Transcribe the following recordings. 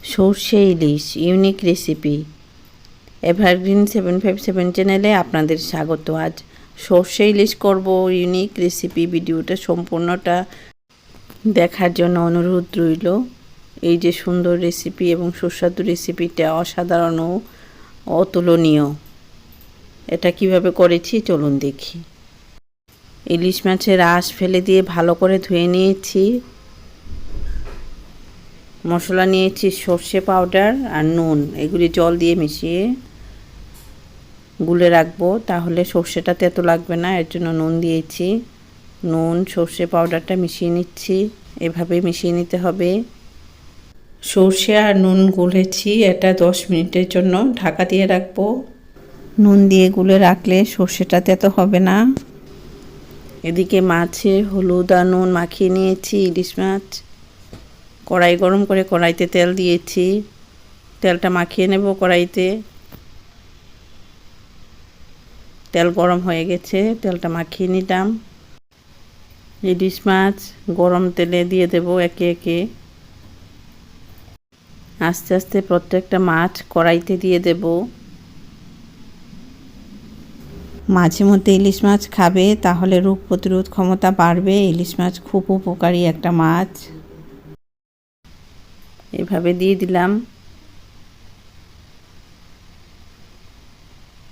সর্ষে ইলিশ unique recipe evergreen seven five seven চ্যানেলে আপনাদের স্বাগত। আজ সর্ষে ইলিশ করব ইউনিক রেসিপি ভিডিওটা সম্পূর্ণটা দেখার জন্য অনুরোধ রইল। এই যে সুন্দর রেসিপি এবং সুস্বাদু রেসিপিটা অসাধারণ ও অতুলনীয়। এটা কীভাবে করেছি চলুন দেখি। ইলিশ মাছের আঁশ ফেলে দিয়ে ভালো করে ধুয়ে নিয়েছি। মশলা নিয়েছি, সর্ষে পাউডার আর নুন। এগুলি জল দিয়ে মিশিয়ে গুলে রাখব, তাহলে সর্ষেটা তেতো লাগবে না, এর জন্য নুন দিয়েছি। নুন, সর্ষে পাউডারটা মিশিয়ে নিচ্ছি, এভাবে মিশিয়ে নিতে হবে। সর্ষে আর নুন গুলেছি, এটা দশ মিনিটের জন্য ঢাকা দিয়ে রাখব। নুন দিয়ে গুলে রাখলে সর্ষেটা তেতো হবে না। এদিকে মাছে হলুদ আর নুন মাখিয়ে নিয়েছি, ইলিশ মাছ। কড়াই গরম করে কড়াইতে তেল দিয়েছি। তেলটা মাখিয়ে নেব কড়াইতে। তেল গরম হয়ে গেছে, তেলটা মাখিয়ে নিলাম। ইলিশ মাছ গরম তেলে দিয়ে দেব একে একে। আস্তে আস্তে প্রত্যেকটা মাছ কড়াইতে দিয়ে দেব। মাঝে মধ্যে ইলিশ মাছ খাবে, তাহলে রোগ প্রতিরোধ ক্ষমতা বাড়বে। ইলিশ মাছ খুব উপকারী একটা মাছ। এভাবে দিয়ে দিলাম।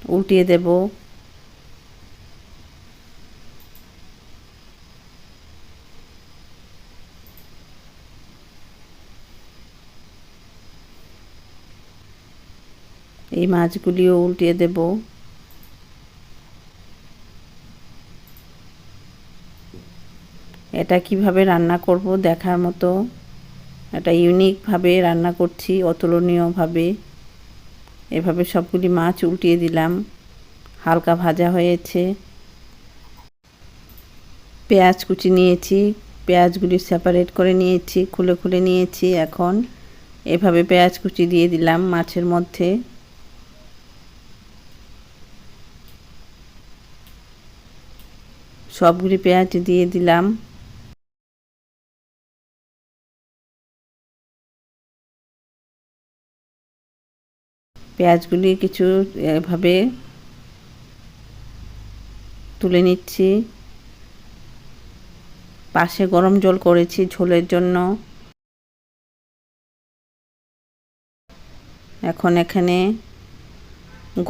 উল্টিয়ে দেব। এই মাছগুলিও উল্টিয়ে দেব। এটা কীভাবে রান্না করব দেখার মতো। এটা ইউনিকভাবে রান্না করছি, অতুলনীয়ভাবে। এভাবে সবগুলি মাছ উল্টিয়ে দিলাম। হালকা ভাজা হয়েছে। পেঁয়াজ কুচি নিয়েছি। পেঁয়াজগুলি সেপারেট করে নিয়েছি, খুলে খুলে নিয়েছি এখন। এভাবে পেঁয়াজ কুচি দিয়ে দিলাম মাছের মধ্যে। সবগুলি পেঁয়াজ দিয়ে দিলাম। পেঁয়াজগুলি কিছু এভাবে তুলে নিচ্ছি। পাশে গরম জল করেছি ঝোলের জন্য। এখন এখানে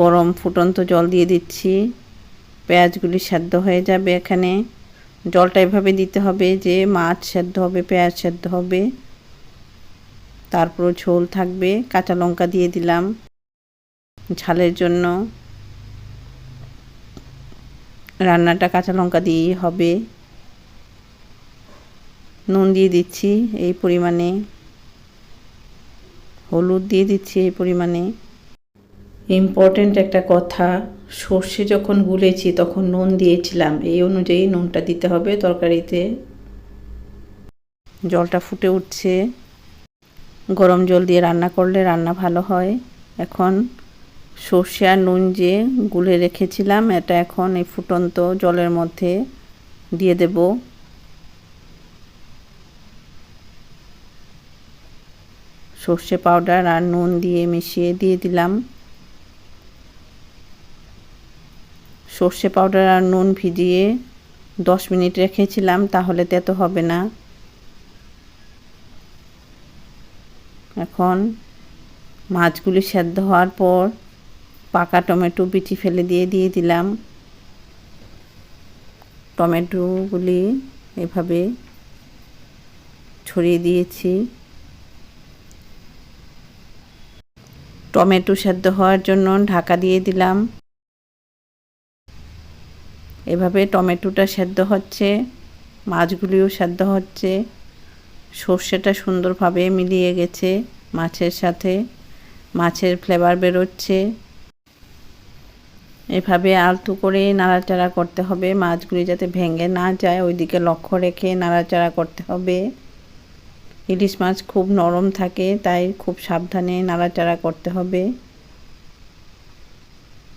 গরম ফুটন্ত জল দিয়ে দিচ্ছি। পেঁয়াজগুলি সেদ্ধ হয়ে যাবে এখানে। জলটা এভাবে দিতে হবে যে মাছ সেদ্ধ হবে, পেঁয়াজ সেদ্ধ হবে। তারপর ঝোল থাকবে। কাঁচা লঙ্কা দিয়ে দিলাম। ঝালের জন্য। রান্নাটা কাঁচা লঙ্কা দিয়েই হবে। নুন দিয়ে দিচ্ছি এই পরিমাণে। হলুদ দিয়ে দিচ্ছি এই পরিমাণে। ইম্পর্টেন্ট একটা কথা, সর্ষে যখন গুলেছি তখন নুন দিয়েছিলাম। এই অনুযায়ী নুনটা দিতে হবে তরকারিতে। জলটা ফুটে উঠছে। গরম জল দিয়ে রান্না করলে রান্না ভালো হয়। এখন সর্ষে আর নুন যে গুলে রেখেছিলাম, এটা এখন এই ফুটন্ত জলের মধ্যে দিয়ে দেব। সর্ষে পাউডার আর নুন দিয়ে মিশিয়ে দিয়ে দিলাম। সর্ষে পাউডার আর নুন ভিজিয়ে দশ মিনিট রেখেছিলাম, তাহলে তেতো হবে না। এখন মাছগুলি সেদ্ধ হওয়ার পর পাকা টমেটো বিচি ফেলে দিয়ে দিয়ে দিলাম। টমেটোগুলি এভাবে ছড়িয়ে দিয়েছি। টমেটো সেদ্ধ হওয়ার জন্য ঢাকা দিয়ে দিলাম। এভাবে টমেটোটা সেদ্ধ হচ্ছে, মাছগুলিও সেদ্ধ হচ্ছে। সর্ষেটা সুন্দরভাবে মিলিয়ে গেছে মাছের সাথে। মাছের ফ্লেভার বেরোচ্ছে। এভাবে আলতু করে নাড়াচাড়া করতে হবে, মাছগুলি যাতে ভেঙে না যায়। ওইদিকে লক্ষ্য রেখে নাড়াচাড়া করতে হবে। ইলিশ মাছ খুব নরম থাকে, তাই খুব সাবধানে নাড়াচাড়া করতে হবে।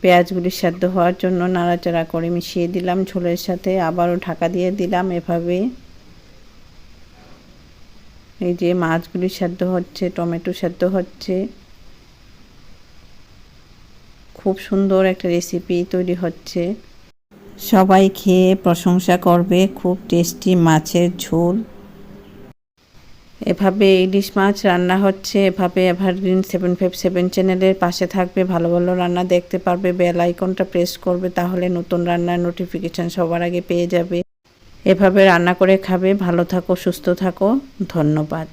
পেঁয়াজগুলি সেদ্ধ হওয়ার জন্য নাড়াচাড়া করে মিশিয়ে দিলাম ঝোলের সাথে, আবারও ঢাকা দিয়ে দিলাম এভাবে। এই যে মাছগুলি সেদ্ধ হচ্ছে, টমেটো সেদ্ধ হচ্ছে। খুব সুন্দর একটা রেসিপি তৈরি হচ্ছে। সবাই খেয়ে প্রশংসা করবে, খুব টেস্টি মাছের ঝোল। এভাবে ইলিশ মাছ রান্না হচ্ছে, এভাবে এভারগ্রিন সেভেন ফাইভ সেভেন চ্যানেলের পাশে থাকবে, ভালো ভালো রান্না দেখতে পারবে বেল আইকনটা প্রেস করবে, তাহলে নতুন রান্নার নোটিফিকেশান সবার আগে পেয়ে যাবে। এভাবে রান্না করে খাবে, ভালো থাকো, সুস্থ থাকো, ধন্যবাদ।